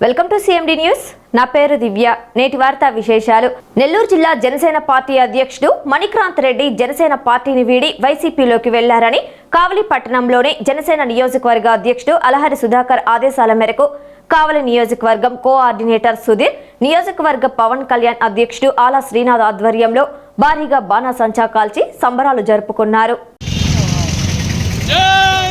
Welcome to CMD news నా పేరు దివ్య. నేటి వార్తా విశేషాలు. నెల్లూరు జిల్లా జనసేన పార్టీ అధ్యక్షుడు మణిక్రాంత్ రెడ్డి జనసేన పార్టీని వీడి వైసీపీలోకి వెళ్ళారని కావలి పట్టణంలోని జనసేన నియోజకవర్గ అధ్యక్షుడు అలహరి సుధాకర్ ఆదేశాల మేరకు కావలి నియోజకవర్గం కోఆర్డినేటర్ సుధీర్ నియోజకవర్గ పవన్ కళ్యాణ్ అధ్యక్షుడు ఆలా శ్రీనాథ్ ఆధ్వర్యంలో భారీగా బాణాసంచా కాల్చి సంబరాలు జరుపుకున్నారు. జై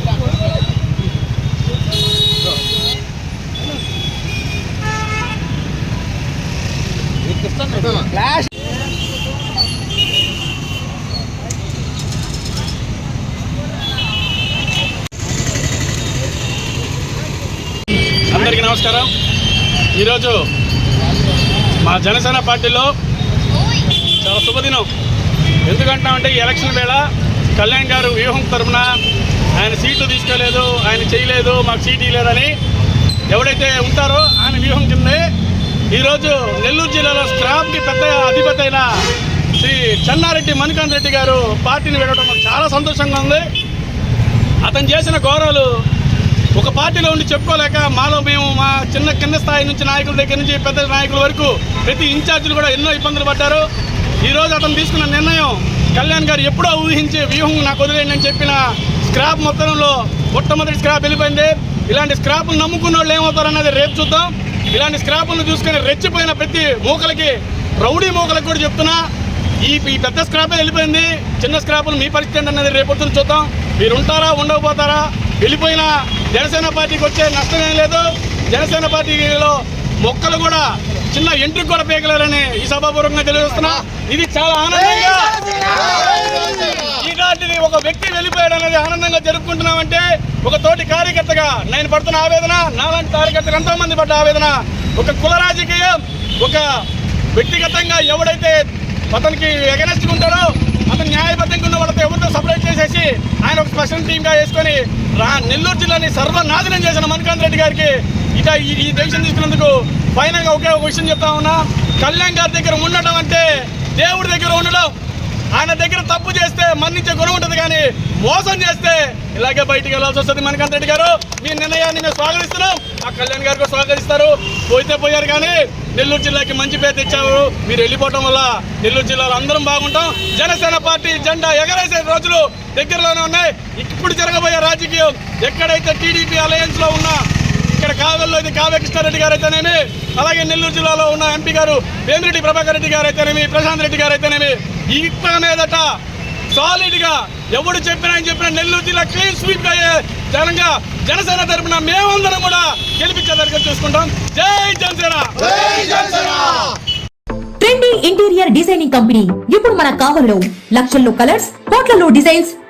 అందరికీ నమస్కారం. ఈరోజు మా జనసేన పార్టీలో చాలా శుభదినం. ఎందుకంటామంటే ఈ ఎలక్షన్ వేళ కళ్యాణ్ గారు వ్యూహం తరఫున ఆయన సీట్లు తీసుకోలేదు ఆయన చేయలేదు మాకు సీట్ ఇవ్వలేదని ఎవడైతే ఉంటారో ఆయన వ్యూహం కిందే ఈరోజు నెల్లూరు జిల్లాలో స్క్రాప్కి పెద్ద అధిపతి అయిన శ్రీ చెన్నారెడ్డి మణికాంత్ రెడ్డి గారు పార్టీని వెళ్ళడం మాకు చాలా సంతోషంగా ఉంది. అతను చేసిన ఘోరాలు ఒక పార్టీలో ఉండి చెప్పుకోలేక మాలో మేము మా చిన్న కింద స్థాయి నుంచి నాయకుల దగ్గర నుంచి పెద్ద నాయకుల వరకు ప్రతి ఇన్ఛార్జీలు కూడా ఎన్నో ఇబ్బందులు పడ్డారు. ఈరోజు అతను తీసుకున్న నిర్ణయం కళ్యాణ్ గారు ఎప్పుడో ఊహించి వ్యూహం నాకు వదిలేయండి అని చెప్పిన స్క్రాప్ మొత్తంలో మొట్టమొదటి స్క్రాప్ వెళ్ళిపోయింది. ఇలాంటి స్క్రాప్లు నమ్ముకున్న వాళ్ళు ఏమవుతారన్నది రేపు చూద్దాం. ఇలాంటి స్క్రాపులను చూసుకొని రెచ్చిపోయిన ప్రతి మూకలకి రౌడీ మూకలకు కూడా చెప్తున్నా ఈ ఈ పెద్ద స్క్రాపే వెళ్ళిపోయింది. చిన్న స్క్రాపులు మీ పరిస్థితి ఏంటి అన్నది రేపొద్దున చూద్దాం. మీరు ఉంటారా ఉండకపోతారా? వెళ్ళిపోయిన జనసేన పార్టీకి వచ్చే నష్టం ఏం లేదు. జనసేన పార్టీలో మొక్కలు కూడా చిన్న ఎంట్రీ కూడా పీకలేరని ఈ సభాపూర్వకంగా తెలియజేస్తున్నా. ఇది చాలా ఆనందంగా పార్టీని ఒక వ్యక్తి వెళ్ళిపోయాడు అనేది ఆనందంగా జరుపుకుంటున్నామంటే ఒక తోటి కార్యకర్తగా నేను పడుతున్న ఆవేదన నాలాంటి కార్యకర్తలు ఎంతో మంది పడ్డ ఆవేదన. ఒక కుల రాజకీయం ఒక వ్యక్తిగతంగా ఎవడైతే అతనికి ఎగనెస్ట్ ఉంటాడో అతను న్యాయబద్ధంగా ఉన్న వాళ్ళతో ఎవరితో సపరేట్ చేసేసి ఆయన ఒక స్పెషల్ టీమ్గా వేసుకొని రా నెల్లూరు జిల్లాని సర్వనాశనం చేసిన మణికాంత్ రెడ్డి గారికి ఇట ఈ డెసిషన్ తీసుకున్నందుకు ఫైనల్గా ఒకే ఒక విషయం చెప్తా ఉన్నా. కళ్యాణ్ గారి దగ్గర ఉండటం అంటే దేవుడి దగ్గర ఉండడం. ఆయన దగ్గర తప్పు చేస్తే మన్నించే గుణం ఉంటుంది కానీ మోసం చేస్తే ఇలాగే బయటికి వెళ్ళాల్సి వస్తుంది. మణికాంత్ రెడ్డి గారు మీ నిర్ణయాన్ని మేము స్వాగతిస్తున్నాం. ఆ కళ్యాణ్ గారు కూడా స్వాగతిస్తారు. పోయితే పోయారు కానీ నెల్లూరు జిల్లాకి మంచి పేరు తెచ్చారు. మీరు వెళ్ళిపోవడం వల్ల నెల్లూరు జిల్లాలో అందరం బాగుంటాం. జనసేన పార్టీ జెండా ఎగరేసే రోజులు దగ్గరలోనే ఉన్నాయి. ఇప్పుడు జరగబోయే రాజకీయం ఎక్కడైతే టీడీపీ అలయన్స్లో ఉన్న ఉన్నా ఇక్కడ కావల్లో అయితే కావ్య కృష్ణారెడ్డి గారు అయితేనేమి అలాగే నెల్లూరు జిల్లాలో ఉన్న ఎంపీ గారు వేమిరెడ్డి ప్రభాకర్ రెడ్డి గారు అయితేనేమి ప్రశాంత్ రెడ్డి గారు అయితేనేమి ఇప్ప మీదట సాలిడ్గా ఎవడు చెప్పినా ఆయన చెప్పిన నెల్లూరు జిల్లా క్లీన్ స్వీప్ అయ్యే జనంగా జనసేన తరపున మేమందరం కూడా గెలిపించే దగ్గర చూసుకుంటాం జై Janasena! Trendy interior designing company. ఇప్పుడు మన కావలిలో లక్షల్లో కలర్స్ కోట్లలో డిజైన్స్